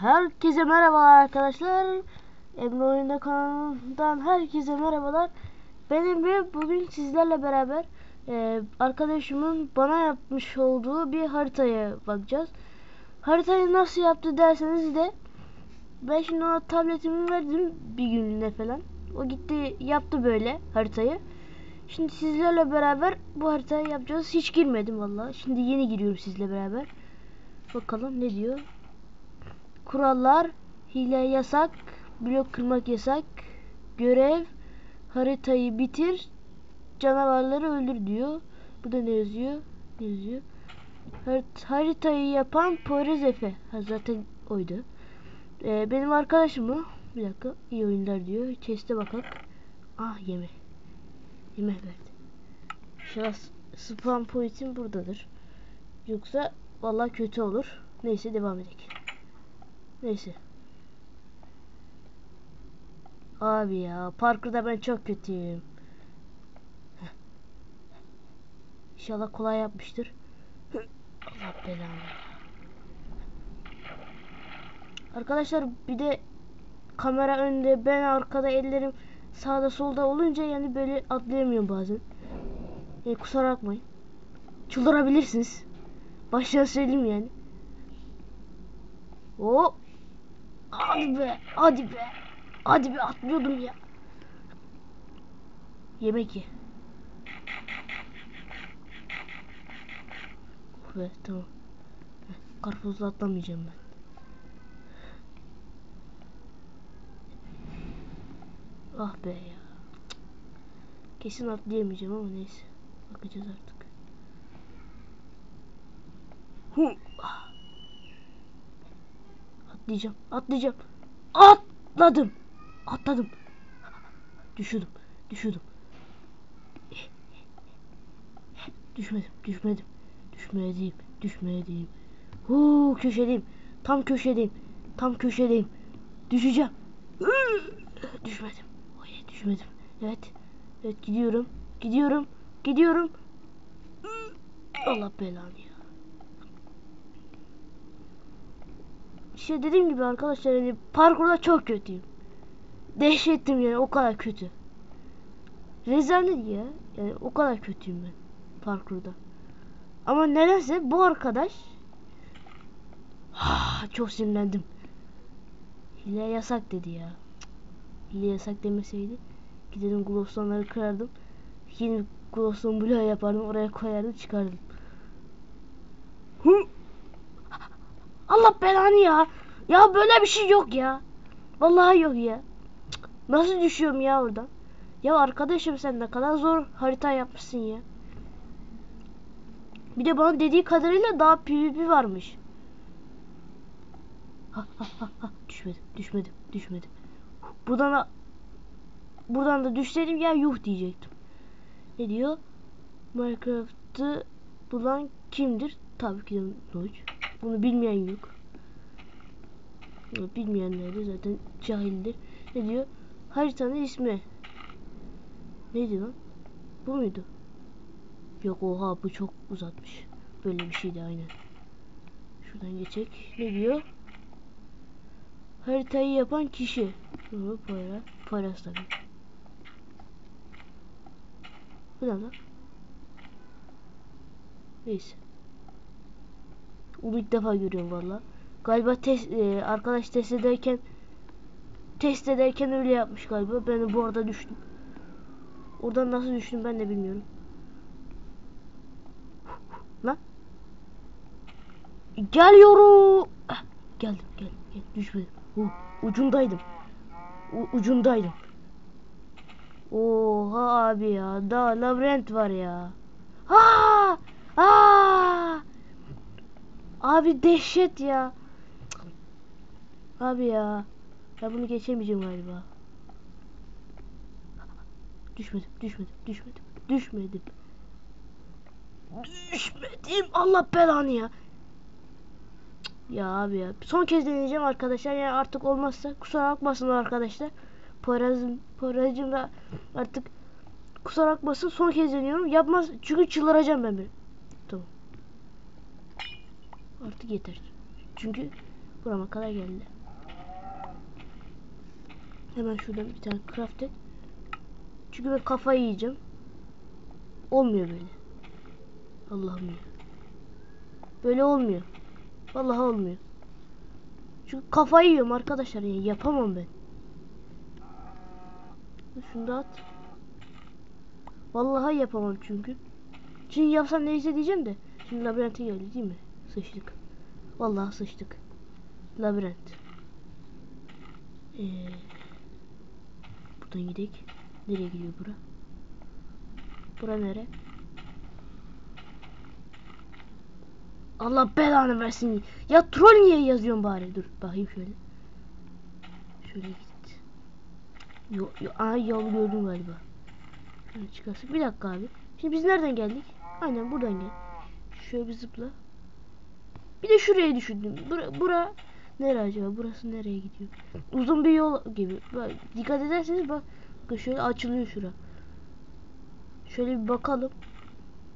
Herkese merhabalar arkadaşlar. Emre Oyunda kanalından herkese merhabalar. Ben Emre. Bugün sizlerle beraber e, arkadaşımın bana yapmış olduğu bir haritaya bakacağız. Haritayı nasıl yaptı derseniz de ben şimdi ona tabletimi verdim bir günlüğüne falan. O gitti yaptı böyle haritayı. Şimdi sizlerle beraber bu haritayı yapacağız. Hiç girmedim vallahi. Şimdi yeni giriyorum sizle beraber. Bakalım ne diyor. Kurallar, hile yasak, blok kırmak yasak, görev, haritayı bitir, canavarları öldür diyor. Bu da ne yazıyor? Ne yazıyor? Harit haritayı yapan Poyraz Efe. Ha, zaten oydu. Ee, benim arkadaşım mı? Bir dakika. iyi oyunlar diyor. Chest'e bakalım. Ah yeme. Yeme verdi. İnşallah spam pointim buradadır. Yoksa vallahi kötü olur. Neyse devam edelim. Neyse. Abi ya parkurda ben çok kötüyüm. İnşallah kolay yapmıştır. Allah belanı. Arkadaşlar bir de kamera önde ben arkada ellerim sağda solda olunca yani böyle atlayamıyorum bazen. E, kusura bakmayın. Çıldırabilirsiniz. Baştan söyleyeyim yani. Hop. Hadi be. Hadi be. Hadi be atlıyordum ya. Yemek ye. Oh be tamam. Karpuzla atlamayacağım ben. Ah be ya. Kesin atlayamayacağım ama neyse. Bakacağız artık. Hı. Atlayacağım. Atlayacağım. Atladım. Atladım. Düşürdüm. Düşürdüm. Düşmedim. Düşmedim. Düşmedim. Düşmedim. Huu köşedeyim. Tam köşedeyim. Tam köşedeyim. Düşeceğim. Düşmedim. Oy, düşmedim. Evet. Evet gidiyorum. Gidiyorum. Gidiyorum. Allah belanı İşte dediğim gibi arkadaşlar hani parkurda çok kötüyüm. Dehşettim yani o kadar kötü. Rezalet ya. Yani o kadar kötüyüm ben parkurda. Ama nedense bu arkadaş ah, çok sinirlendim. Hile yasak dedi ya. Hile yasak demeseydi giderim glowstone'ları kırardım. Yeni glowstone bloğu yapardım oraya koyardım çıkardım. Hı? Allah belanı ya. Ya böyle bir şey yok ya. Vallahi yok ya. Nasıl düşüyorum ya oradan? Ya arkadaşım sen ne kadar zor harita yapmışsın ya. Bir de bana dediği kadarıyla daha PvP varmış. Ha, ha, ha, ha. Düşmedim, düşmedim, düşmedim. Buradan da buradan da düşseydim ya yuh diyecektim. Ne diyor? Minecraft'ı bulan kimdir? Tabii ki de Noç. Bunu bilmeyen yok. Bilmeyenler de zaten cahildir. Ne diyor? Haritanın ismi. Neydi lan? Bu muydu? Yok oha bu çok uzatmış. Böyle bir şeydi aynen. Şuradan geçecek. Ne diyor? Haritayı yapan kişi. Bu para. Parası tabii. Bu ne lan? Neyse. Onu ilk defa görüyorum valla. Galiba test, e, arkadaş test ederken test ederken öyle yapmış galiba. Ben bu arada düştüm. Oradan nasıl düştüm ben de bilmiyorum. Lan. Geliyorum. Ah, geldim gel gel düşmedim. Uh, ucundaydım. U, ucundaydım. Oha abi ya. Daha labirent var ya. Ha! Aa! Abi dehşet ya. Abi ya. Ben bunu geçemeyeceğim galiba. Düşmedim, düşmedim, düşmedim, düşmedim. Düşmedim. Allah belanı ya. Ya abi ya. Son kez deneyeceğim arkadaşlar. Yani artık olmazsa kusura bakmasın arkadaşlar. Poyraz'ım, Poyraz'cığım da artık kusura bakmasın. Son kez deniyorum. Yapmaz. Çünkü çıldıracağım ben bir. Artık yeter. Çünkü Burama kadar geldi. Hemen şuradan bir tane craft et. Çünkü ben kafayı yiyeceğim. Olmuyor böyle. Allah'ım ya. Böyle olmuyor. Vallahi olmuyor. Çünkü kafayı yiyorum arkadaşlar ya. Yapamam ben. Şunu da at. Vallahi yapamam çünkü. Şimdi yapsam neyse diyeceğim de. Şimdi labirente geldi değil mi? Sıçtık. Vallahi sıçtık. Labirent. Ee, buradan gidelim. Nereye gidiyor bura? Bura nere? Allah belanı versin. Ya troll niye yazıyorsun bari? Dur bakayım şöyle. Şöyle git. Yo, yo, aa yol gördüm galiba. Şöyle çıkarsak. Bir dakika abi. Şimdi biz nereden geldik? Aynen buradan gel. Şöyle bir zıpla. Bir de şuraya düşündüm. Bura, bura nere acaba? Burası nereye gidiyor? Uzun bir yol gibi. Bak, dikkat ederseniz bak şöyle açılıyor şura. Şöyle bir bakalım.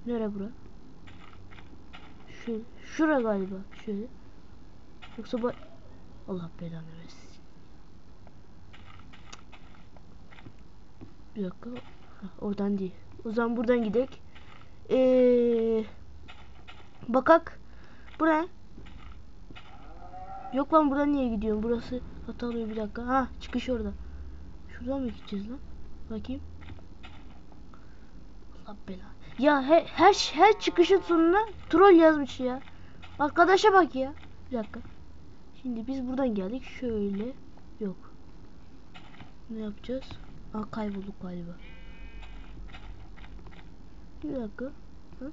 Nere bura? Şöyle, şura galiba. Şöyle. Yoksa bak Allah belanı versin. Bir dakika. Oradan değil. O zaman buradan gidek. Ee, bakak. Buraya. Yok lan buradan niye gidiyorum? Burası hatalıyor bir dakika. Ha çıkış orada. Şuradan mı gideceğiz lan? Bakayım. Allah belanı. Ya he, her her çıkışın sonuna troll yazmış ya. Arkadaşa bak ya. Bir dakika. Şimdi biz buradan geldik. Şöyle. Yok. Ne yapacağız? Aa kaybolduk galiba. Bir dakika. Ha?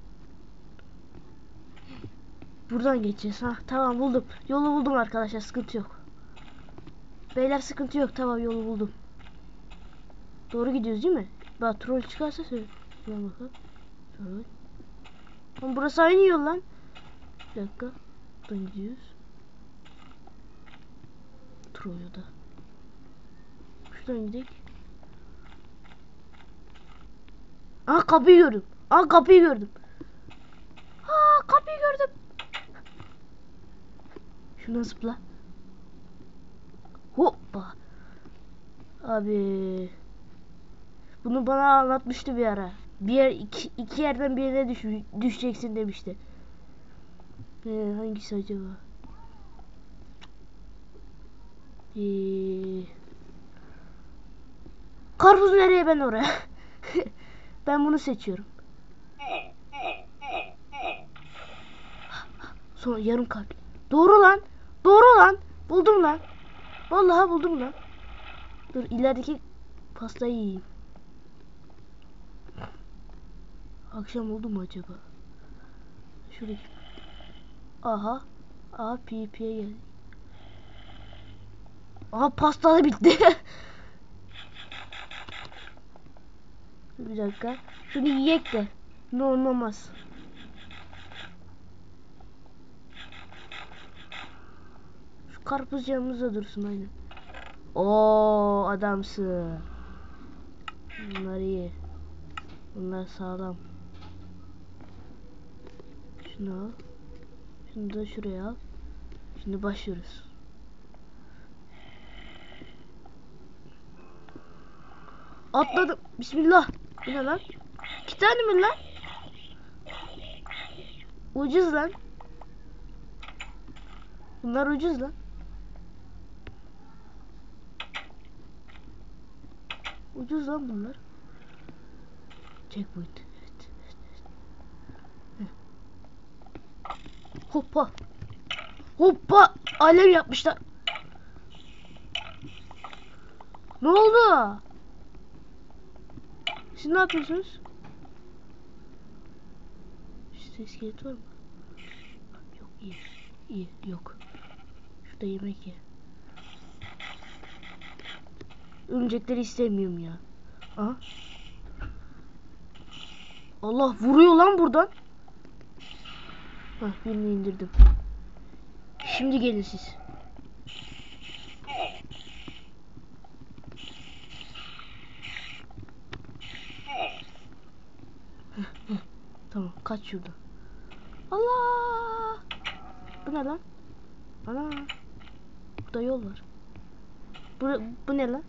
Buradan geçeceğiz. Ha tamam buldum. Yolu buldum arkadaşlar. Sıkıntı yok. Beyler sıkıntı yok. Tamam yolu buldum. Doğru gidiyoruz değil mi? Bak troll çıkarsa söyle. Bakalım. Burası aynı yol lan. Bir dakika. Buradan gidiyoruz. Troll'u da. Şuradan gidelim. Aa kapıyı gördüm. Aa kapıyı gördüm. Aa kapıyı gördüm. Şuna zıpla. Hoppa. Abi. Bunu bana anlatmıştı bir ara. Bir yer iki, iki yerden birine düş, düşeceksin demişti. Ee, hangisi acaba? Ee, karpuz nereye ben oraya? ben bunu seçiyorum. Sonra yarım kalp. Doğru lan. Doğru lan. Buldum lan. Vallahi buldum lan. Dur ilerideki pastayı yiyeyim. Akşam oldu mu acaba? Şuradaki. Aha. Aha PP'ye geldi. Aha pasta da bitti. Bir dakika. Şunu yiyek de. Ne ne olmaz. Şu karpuz yanımızda dursun aynen. Oo adamsın. Bunlar iyi. Bunlar sağlam. Şunu al. Şunu da şuraya al. Şimdi başlıyoruz. Atladım. Bismillah. Bu ne lan? İki tane mi lan? Ucuz lan. Bunlar ucuz lan. Ucuz lan bunlar. Checkpoint. Evet. evet. Hoppa. Hoppa. Alev yapmışlar. Ne oldu? Siz ne yapıyorsunuz? İşte iskelet var mı? Yok iyi. İyi yok. Şurada yemek ye. Örümcekleri istemiyorum ya. Aha. Allah vuruyor lan buradan. Hah birini indirdim. Şimdi gelin siz. Tamam kaç şuradan. Allah! Bu ne lan? Ana! Burada yol var. Bu, bu ne lan?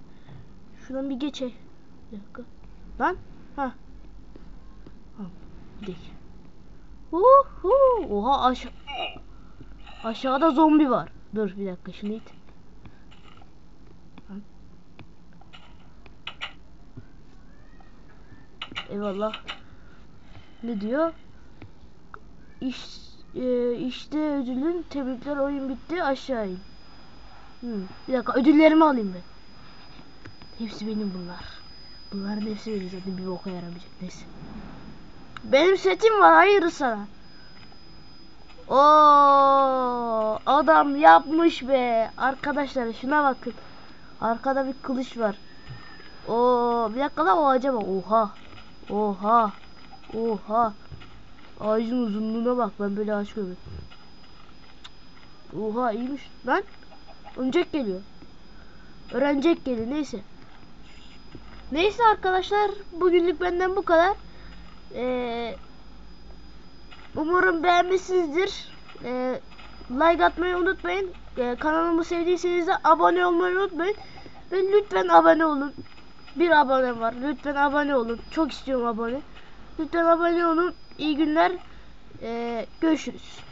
Şuradan bir geçe. Bir dakika. Lan. Ha. Gidelim. Uhu. Oha aşağı. Aşağıda zombi var. Dur bir dakika şunu it. Eyvallah. Ne diyor? İş, e, işte ödülün tebrikler oyun bitti aşağı in. Hmm, bir dakika ödüllerimi alayım ben. Hepsi benim bunlar. Bunların hepsi benim zaten bir boka yaramayacak neyse. Benim setim var hayır sana. Oo, adam yapmış be. Arkadaşlar şuna bakın. Arkada bir kılıç var. Oo, bir dakika lan o acaba. Oha. Oha. Oha. Ağacın uzunluğuna bak ben böyle ağaç görmedim. Oha iyiymiş lan. Öncek geliyor. Öğrenecek geliyor neyse. Neyse arkadaşlar bugünlük benden bu kadar. Ee, umarım beğenmişsinizdir. Ee, like atmayı unutmayın. Ee, kanalımı sevdiyseniz de abone olmayı unutmayın. Ve lütfen abone olun. Bir abone var. Lütfen abone olun. Çok istiyorum abone. Lütfen abone olun. İyi günler. Ee, görüşürüz.